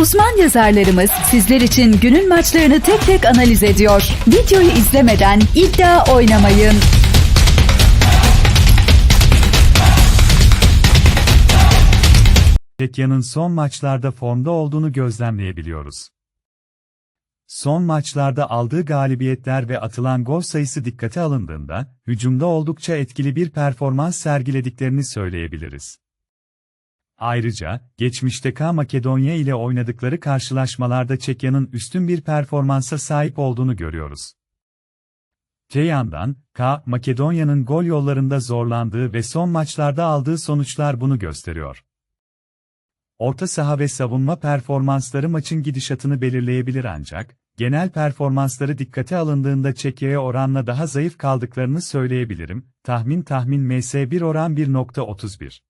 Uzman yazarlarımız sizler için günün maçlarını tek tek analiz ediyor. Videoyu izlemeden iddia oynamayın. Çekya'nın son maçlarda formda olduğunu gözlemleyebiliyoruz. Son maçlarda aldığı galibiyetler ve atılan gol sayısı dikkate alındığında, hücumda oldukça etkili bir performans sergilediklerini söyleyebiliriz. Ayrıca, geçmişte K Makedonya ile oynadıkları karşılaşmalarda Çekya'nın üstün bir performansa sahip olduğunu görüyoruz. Te yandan, K Makedonya'nın gol yollarında zorlandığı ve son maçlarda aldığı sonuçlar bunu gösteriyor. Orta saha ve savunma performansları maçın gidişatını belirleyebilir ancak, genel performansları dikkate alındığında Çekya'ya oranla daha zayıf kaldıklarını söyleyebilirim. Tahmin tahmin MS1 oran 1.31.